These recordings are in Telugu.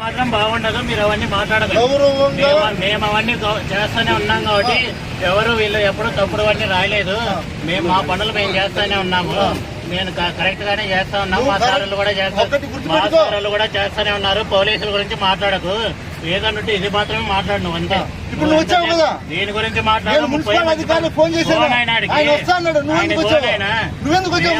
మాత్రం బాగుండదు మీరు అవన్నీ మాట్లాడదు మేము అవన్నీ చేస్తూనే ఉన్నాం కాబట్టి ఎవరు వీళ్ళు ఎప్పుడు తప్పుడు అవన్నీ రాయలేదు మేము మా పనులు మేము చేస్తూనే ఉన్నాము నేను కరెక్ట్ గానే చేస్తా ఉన్నాము మా సార్లు కూడా చేస్తా ఒకటి మా. సార్లు కూడా చేస్తూనే ఉన్నారు పోలీసుల గురించి మాట్లాడకు ఏదన్నట్టు ఇది మాత్రమే మాట్లాడు నువ్వు అంతే ఇప్పుడు నువ్వు వచ్చావు కదా? దీని గురించి నేను మాట్లాడు మున్సిపల్ అధికారులు ఫోన్ చేశాను ఫోన్ ఆయన అడిగి. ఆయన వస్తా అన్నాడు నువ్వెందుకు ఆయన వచ్చావు ఫోన్ ఆయన. నువ్వెందుకు వచ్చావు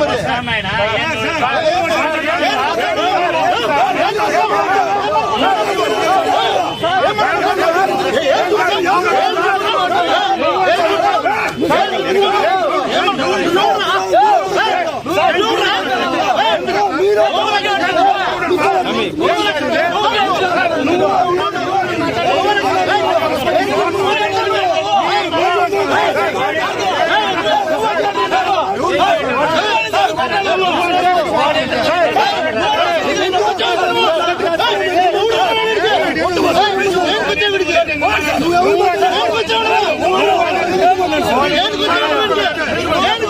మేము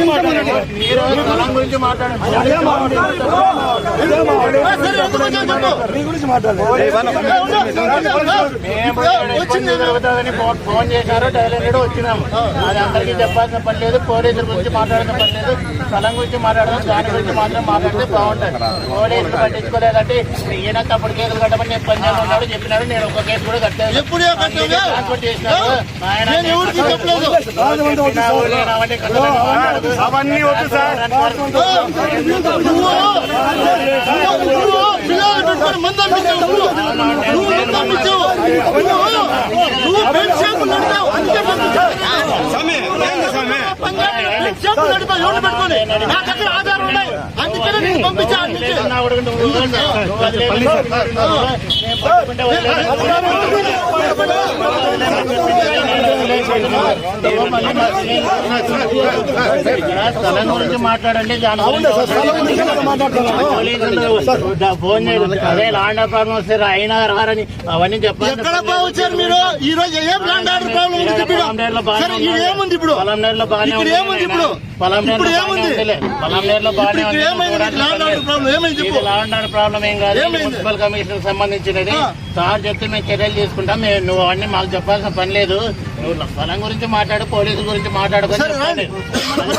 జరుగుతుందని ఫోన్ చేశారు డైలెండ్ వచ్చినాము అది అందరికీ చెప్పాల్సిన పని లేదు పోలీసుల గురించి మాట్లాడాల్సిన పని లేదు స్థలం గురించి మాట్లాడదాం దాని గురించి మాత్రం మాట్లాడితే బాగుంటుంది పోలీసులు పట్టించుకోలేదంటే ఈయన తప్పుడు కేసులు కట్టమని నేను పని ఉన్నాడు చెప్పినాడు నేను ఒక కేసు కూడా కట్టలేదు ఎప్పుడే? ట్రాన్స్పోర్ట్ చేసినాడు ఆయన అవన్నీ వద్దు సార్. పెట్టుకొని ఆధారం ఉన్నాయి అందుకనే నేను పంపించా అందుకే లేదన్నా కూడా నువ్వు వదలండి. నువ్వు వదిలేయ్. నేను పట్టుకుంటే వదిలేయ్. ఇక్కడ స్థలం గురించి మాట్లాడండి ఫోన్ చేయదు అదే లాండ్ ప్రాబ్లం వస్తే అయినా రారని అవన్నీ చెప్పాలి మీరు ఈ రోజు ఏం ల్యాండ్ ఆర్డర్ ప్రాబ్లం ఏముంది ఇప్పుడు? బాగానే ఏముంది పొలంనేరులో ఇప్పుడు బాగానే ఏముంది? బాగానే ఇప్పుడు ఉంది ఏమైంది? ఏమైంది ఇది చెప్పు లాండ్ ఆర్డర్ ప్రాబ్లం ఏం కాదు? మున్సిపల్ కమిషన్ సంబంధించినది. సార్ చెప్తే మేము చర్యలు తీసుకుంటాం. మేము నువ్వు అవన్నీ మాకు చెప్పాల్సిన పని లేదు. నువ్వు స్థలం గురించి మాట్లాడు పోలీసు గురించి రండి.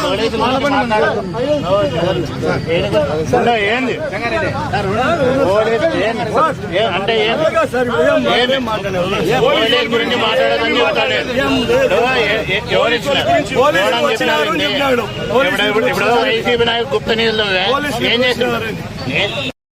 పోలీసు గురించి మాట్లాడు. ఏంది? అంటే పోలీసు మాట్లాడదని చెప్తాడు ఎవరు ఇచ్చినారు? ఇప్పుడు వైసీపీ నాయకు గుప్త నిధులు ఏం చేస్తున్నారు